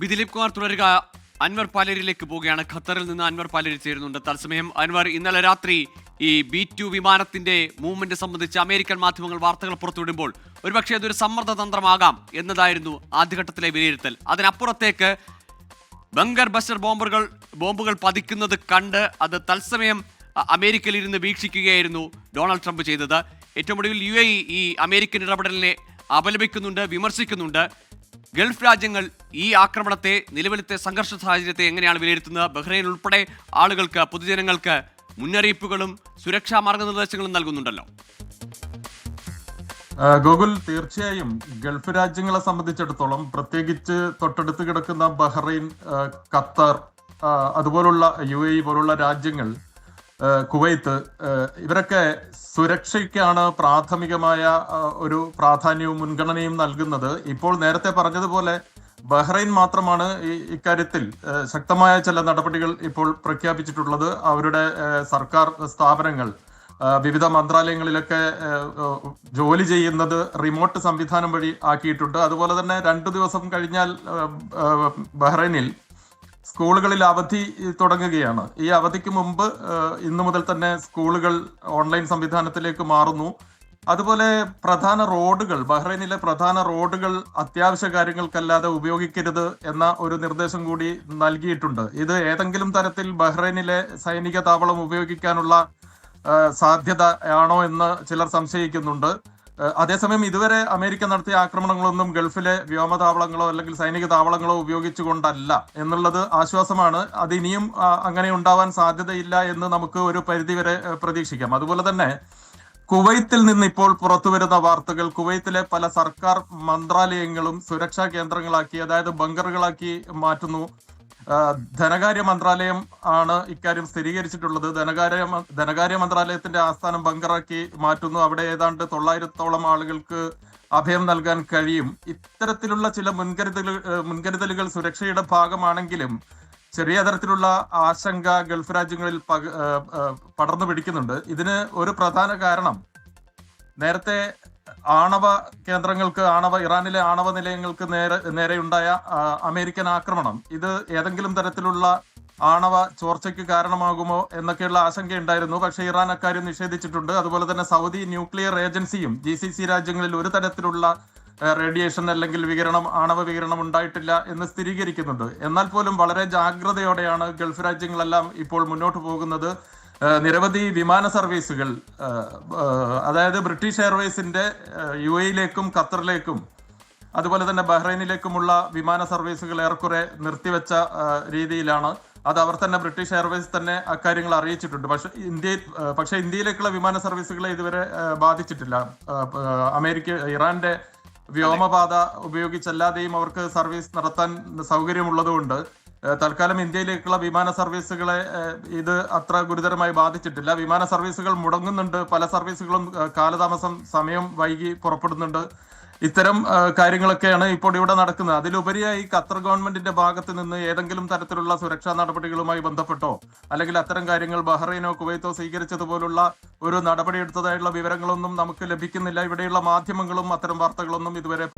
B Dileep Kumar തുടരുക. അൻവർ പാലേരിയിലേക്ക് പോവുകയാണ്. ഖത്തറിൽ നിന്ന് അൻവർ പാലേരി ചേരുന്നുണ്ട്. തത്സമയം അൻവർ ഇന്നലെ രാത്രി ഈ ബി ടു വിമാനത്തിന്റെ മൂവ്മെന്റ് സംബന്ധിച്ച് അമേരിക്കൻ മാധ്യമങ്ങൾ വാർത്തകൾ പുറത്തുവിടുമ്പോൾ ഒരുപക്ഷെ അതൊരു സമ്മർദ്ദ തന്ത്രമാകാം എന്നതായിരുന്നു ആദ്യഘട്ടത്തിലെ വിലയിരുത്തൽ. അതിനപ്പുറത്തേക്ക് ബംഗർ ബസ്റ്റർ ബോംബുകൾ ബോംബുകൾ പതിക്കുന്നത് കണ്ട് അത് തത്സമയം അമേരിക്കയിൽ ഇരുന്ന് വീക്ഷിക്കുകയായിരുന്നു ഡൊണാൾഡ് ട്രംപ് ചെയ്തത്. ഏറ്റവും ഒടുവിൽ യു എ ഈ അമേരിക്കൻ ഇടപെടലിനെ അപലപിക്കുന്നുണ്ട് വിമർശിക്കുന്നുണ്ട്. ഗൾഫ് രാജ്യങ്ങൾ ഈ ആക്രമണത്തെ നിലവിലത്തെ സംഘർഷ സാഹചര്യത്തെ എങ്ങനെയാണ് വിലയിരുത്തുന്നത്? ബഹ്റൈൻ ഉൾപ്പെടെ ആളുകൾക്ക് പൊതുജനങ്ങൾക്ക് മുന്നറിയിപ്പുകളും സുരക്ഷാ മാർഗനിർദ്ദേശങ്ങളും നൽകുന്നുണ്ടല്ലോ. ഗോകുൽ തീർച്ചയായും ഗൾഫ് രാജ്യങ്ങളെ സംബന്ധിച്ചിടത്തോളം പ്രത്യേകിച്ച് തൊട്ടടുത്ത് കിടക്കുന്ന ബഹ്റൈൻ ഖത്തർ അതുപോലുള്ള യു എ പോലുള്ള രാജ്യങ്ങൾ കുവൈത്ത്. ഇവരൊക്കെ സുരക്ഷയ്ക്കാണ് പ്രാഥമികമായ ഒരു പ്രാധാന്യവും മുൻഗണനയും നൽകുന്നത്. ഇപ്പോൾ നേരത്തെ പറഞ്ഞതുപോലെ ബഹ്റൈൻ മാത്രമാണ് ഇക്കാര്യത്തിൽ ശക്തമായ ചില നടപടികൾ ഇപ്പോൾ പ്രഖ്യാപിച്ചിട്ടുള്ളത്. അവരുടെ സർക്കാർ സ്ഥാപനങ്ങൾ വിവിധ മന്ത്രാലയങ്ങളിലൊക്കെ ജോലി ചെയ്യുന്നത് റിമോട്ട് സംവിധാനം വഴി ആക്കിയിട്ടുണ്ട്. അതുപോലെ തന്നെ രണ്ടു ദിവസം കഴിഞ്ഞാൽ ബഹ്റൈനിൽ സ്കൂളുകളിൽ അവധി തുടങ്ങുകയാണ്. ഈ അവധിക്ക് മുമ്പ് ഇന്നു മുതൽ തന്നെ സ്കൂളുകൾ ഓൺലൈൻ സംവിധാനത്തിലേക്ക് മാറുന്നു. അതുപോലെ പ്രധാന റോഡുകൾ ബഹ്റൈനിലെ പ്രധാന റോഡുകൾ അത്യാവശ്യ കാര്യങ്ങൾക്കല്ലാതെ ഉപയോഗിക്കരുത് എന്ന ഒരു നിർദ്ദേശം കൂടി നൽകിയിട്ടുണ്ട്. ഇത് ഏതെങ്കിലും തരത്തിൽ ബഹ്റൈനിലെ സൈനിക താവളം ഉപയോഗിക്കാനുള്ള സാധ്യത ആണോ എന്ന് ചിലർ സംശയിക്കുന്നുണ്ട്. അതേസമയം ഇതുവരെ അമേരിക്ക നടത്തിയ ആക്രമണങ്ങളൊന്നും ഗൾഫിലെ വ്യോമതാവളങ്ങളോ അല്ലെങ്കിൽ സൈനിക താവളങ്ങളോ ഉപയോഗിച്ചുകൊണ്ടല്ല എന്നുള്ളത് ആശ്വാസമാണ്. അത് ഇനിയും അങ്ങനെ ഉണ്ടാവാൻ സാധ്യതയില്ല എന്ന് നമുക്ക് ഒരു പരിധിവരെ പ്രതീക്ഷിക്കാം. അതുപോലെ തന്നെ കുവൈത്തിൽ നിന്ന് ഇപ്പോൾ പുറത്തു വരുന്ന വാർത്തകൾ കുവൈത്തിലെ പല സർക്കാർ മന്ത്രാലയങ്ങളും സുരക്ഷാ കേന്ദ്രങ്ങളാക്കി അതായത് ബങ്കറുകളാക്കി മാറ്റുന്നു. ധനകാര്യ മന്ത്രാലയം ആണ് ഇക്കാര്യം സ്ഥിരീകരിച്ചിട്ടുള്ളത്. ധനകാര്യ ധനകാര്യ മന്ത്രാലയത്തിന്റെ ആസ്ഥാനം ബങ്കറാക്കി മാറ്റുന്നു. അവിടെ ഏതാണ്ട് തൊള്ളായിരത്തോളം ആളുകൾക്ക് അഭയം നൽകാൻ കഴിയും. ഇത്തരത്തിലുള്ള ചില മുൻകരുതലുകൾ ഏഹ് മുൻകരുതലുകൾ സുരക്ഷയുടെ ഭാഗമാണെങ്കിലും ചെറിയ തരത്തിലുള്ള ആശങ്ക ഗൾഫ് രാജ്യങ്ങളിൽ പടർന്നു പിടിക്കുന്നുണ്ട്. ഇതിന് ഒരു പ്രധാന കാരണം നേരത്തെ ആണവ കേന്ദ്രങ്ങൾക്ക് ആണവ ഇറാനിലെ ആണവ നിലയങ്ങൾക്ക് നേരെ നേരെയുണ്ടായ അമേരിക്കൻ ആക്രമണം. ഇത് ഏതെങ്കിലും തരത്തിലുള്ള ആണവ ചോർച്ചയ്ക്ക് കാരണമാകുമോ എന്നൊക്കെയുള്ള ആശങ്കയുണ്ടായിരുന്നു. പക്ഷേ ഇറാൻ അക്കാര്യം നിഷേധിച്ചിട്ടുണ്ട്. അതുപോലെ തന്നെ സൗദി ന്യൂക്ലിയർ ഏജൻസിയും ജി സി സി രാജ്യങ്ങളിൽ ഒരു തരത്തിലുള്ള റേഡിയേഷൻ അല്ലെങ്കിൽ വികിരണം ആണവ വികിരണം ഉണ്ടായിട്ടില്ല എന്ന് സ്ഥിരീകരിക്കുന്നുണ്ട്. എന്നാൽ പോലും വളരെ ജാഗ്രതയോടെയാണ് ഗൾഫ് രാജ്യങ്ങളെല്ലാം ഇപ്പോൾ മുന്നോട്ട് പോകുന്നത്. നിരവധി വിമാന സർവീസുകൾ അതായത് ബ്രിട്ടീഷ് എയർവേസിന്റെ യു എയിലേക്കും ഖത്തറിലേക്കും അതുപോലെ തന്നെ ബഹ്റൈനിലേക്കുമുള്ള വിമാന സർവീസുകൾ ഏറെക്കുറെ നിർത്തിവെച്ച രീതിയിലാണ്. അത് അവർ തന്നെ ബ്രിട്ടീഷ് എയർവേസ് തന്നെ അക്കാര്യങ്ങൾ അറിയിച്ചിട്ടുണ്ട്. പക്ഷെ ഇന്ത്യ പക്ഷെ ഇന്ത്യയിലേക്കുള്ള വിമാന സർവീസുകളെ ഇതുവരെ ബാധിച്ചിട്ടില്ല. അമേരിക്ക ഇറാന്റെ വ്യോമപാത ഉപയോഗിച്ചല്ലാതെയും അവർക്ക് സർവീസ് നടത്താൻ സൗകര്യമുള്ളതുകൊണ്ട് തൽക്കാലം ഇന്ത്യയിലേക്കുള്ള വിമാന സർവീസുകളെ ഇത് അത്ര ഗുരുതരമായി ബാധിച്ചിട്ടില്ല. വിമാന സർവീസുകൾ മുടങ്ങുന്നുണ്ട്. പല സർവീസുകളും കാലതാമസം സമയം വൈകി പുറപ്പെടുന്നുണ്ട്. ഇത്തരം കാര്യങ്ങളൊക്കെയാണ് ഇപ്പോൾ ഇവിടെ നടക്കുന്നത്. അതിലുപരിയായി ഖത്തർ ഗവൺമെന്റിന്റെ ഭാഗത്ത് നിന്ന് ഏതെങ്കിലും തരത്തിലുള്ള സുരക്ഷാ നടപടികളുമായി ബന്ധപ്പെട്ടോ അല്ലെങ്കിൽ അത്തരം കാര്യങ്ങൾ ബഹ്റൈനോ കുവൈത്തോ സ്വീകരിച്ചതുപോലുള്ള ഒരു നടപടിയെടുത്തതായുള്ള വിവരങ്ങളൊന്നും നമുക്ക് ലഭിക്കുന്നില്ല. ഇവിടെയുള്ള മാധ്യമങ്ങളും അത്തരം വാർത്തകളൊന്നും ഇതുവരെ